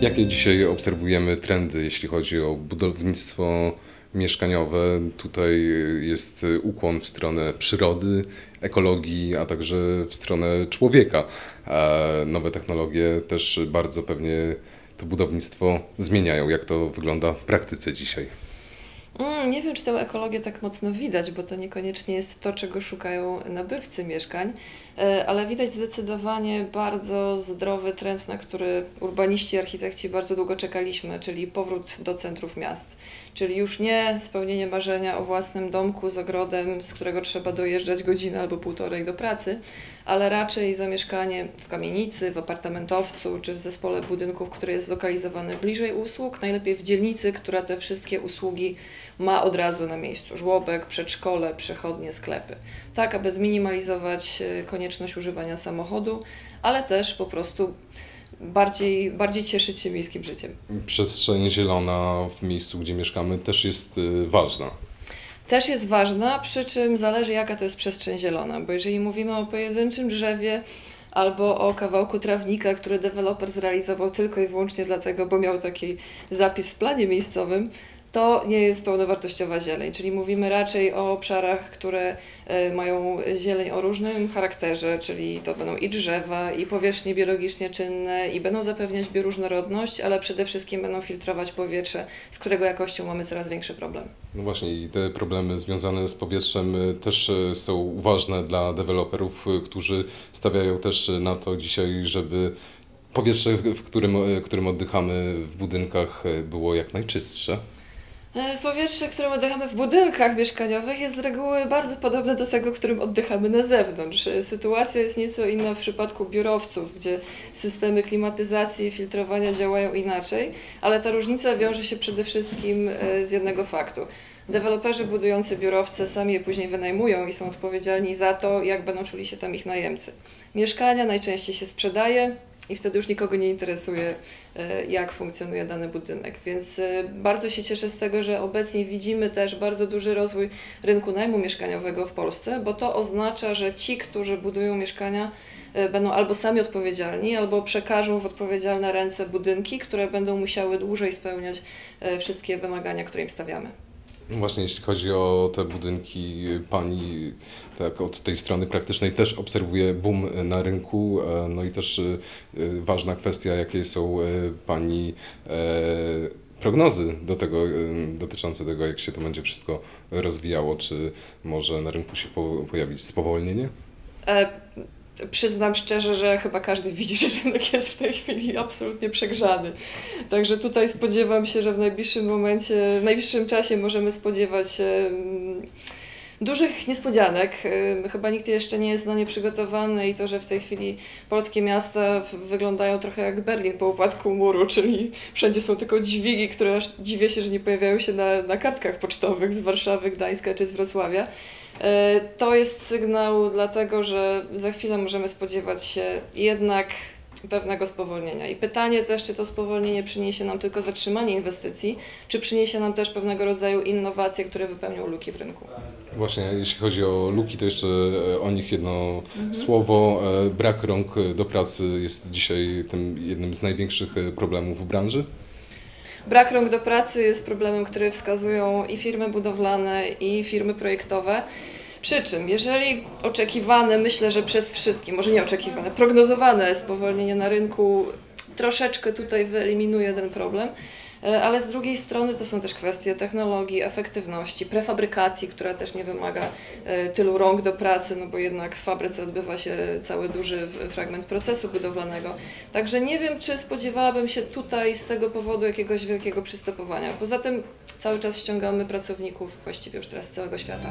Jakie dzisiaj obserwujemy trendy, jeśli chodzi o budownictwo mieszkaniowe? Tutaj jest ukłon w stronę przyrody, ekologii, a także w stronę człowieka. Nowe technologie też bardzo pewnie to budownictwo zmieniają. Jak to wygląda w praktyce dzisiaj? Mm, nie wiem, czy tę ekologię tak mocno widać, bo to niekoniecznie jest to, czego szukają nabywcy mieszkań, e, ale widać zdecydowanie bardzo zdrowy trend, na który urbaniści architekci bardzo długo czekaliśmy, czyli powrót do centrów miast. Czyli już nie spełnienie marzenia o własnym domku z ogrodem, z którego trzeba dojeżdżać godzinę albo półtorej do pracy, ale raczej zamieszkanie w kamienicy, w apartamentowcu czy w zespole budynków, który jest zlokalizowany bliżej usług, najlepiej w dzielnicy, która te wszystkie usługi ma od razu na miejscu. Żłobek, przedszkole, przechodnie, sklepy. Tak, aby zminimalizować e, konieczność używania samochodu, ale też po prostu bardziej, bardziej cieszyć się miejskim życiem. Przestrzeń zielona w miejscu, gdzie mieszkamy, też jest y, ważna. Też jest ważna, przy czym zależy jaka to jest przestrzeń zielona, bo jeżeli mówimy o pojedynczym drzewie, albo o kawałku trawnika, który deweloper zrealizował tylko i wyłącznie dlatego, bo miał taki zapis w planie miejscowym, to nie jest pełnowartościowa zieleń, czyli mówimy raczej o obszarach, które e, mają zieleń o różnym charakterze, czyli to będą i drzewa, i powierzchnie biologicznie czynne, i będą zapewniać bioróżnorodność, ale przede wszystkim będą filtrować powietrze, z którego jakością mamy coraz większy problem. No właśnie i te problemy związane z powietrzem y, też y, są ważne dla deweloperów, którzy stawiają też na to dzisiaj, żeby powietrze, w którym, którym oddychamy w budynkach było jak najczystsze. E, Powietrze, którym oddychamy w budynkach mieszkaniowych jest z reguły bardzo podobne do tego, którym oddychamy na zewnątrz. E, Sytuacja jest nieco inna w przypadku biurowców, gdzie systemy klimatyzacji i filtrowania działają inaczej, ale ta różnica wiąże się przede wszystkim e, z jednego faktu. Deweloperzy budujący biurowce sami je później wynajmują i są odpowiedzialni za to, jak będą czuli się tam ich najemcy. Mieszkania najczęściej się sprzedaje, i wtedy już nikogo nie interesuje, e, jak funkcjonuje dany budynek. Więc e, bardzo się cieszę z tego, że obecnie widzimy też bardzo duży rozwój rynku najmu mieszkaniowego w Polsce, bo to oznacza, że ci, którzy budują mieszkania, e, będą albo sami odpowiedzialni, albo przekażą w odpowiedzialne ręce budynki, które będą musiały dłużej spełniać wszystkie wymagania, które im stawiamy. No Właśnie jeśli chodzi o te budynki, pani tak od tej strony praktycznej też obserwuje boom na rynku, e, no i też e, ważna kwestia, jakie są e, pani prognozy do tego, dotyczące tego, jak się to będzie wszystko rozwijało, czy może na rynku się po- pojawić spowolnienie? E, Przyznam szczerze, że chyba każdy widzi, że rynek jest w tej chwili absolutnie przegrzany. Także tutaj spodziewam się, że w najbliższym momencie, w najbliższym czasie możemy spodziewać się mm, dużych niespodzianek. Chyba nikt jeszcze nie jest na nie przygotowany i to, że w tej chwili polskie miasta wyglądają trochę jak Berlin po upadku muru, czyli wszędzie są tylko dźwigi, które aż dziwię się, że nie pojawiają się na, na kartkach pocztowych z Warszawy, Gdańska czy z Wrocławia. E, To jest sygnał dlatego, że za chwilę możemy spodziewać się jednak pewnego spowolnienia. I pytanie też, czy to spowolnienie przyniesie nam tylko zatrzymanie inwestycji, czy przyniesie nam też pewnego rodzaju innowacje, które wypełnią luki w rynku. Właśnie jeśli chodzi o luki, to jeszcze e, o nich jedno słowo. E, Brak rąk do pracy jest dzisiaj tym jednym z największych e, problemów w branży. Brak rąk do pracy jest problemem, który wskazują i firmy budowlane, i firmy projektowe. Przy czym, jeżeli oczekiwane, myślę, że przez wszystkich, może nie oczekiwane, prognozowane spowolnienie na rynku troszeczkę tutaj wyeliminuje ten problem, e, ale z drugiej strony to są też kwestie technologii, efektywności, prefabrykacji, która też nie wymaga e, tylu rąk do pracy, no bo jednak w fabryce odbywa się cały duży fragment procesu budowlanego. Także nie wiem, czy spodziewałabym się tutaj z tego powodu jakiegoś wielkiego przystopowania. Poza tym cały czas ściągamy pracowników właściwie już teraz z całego świata.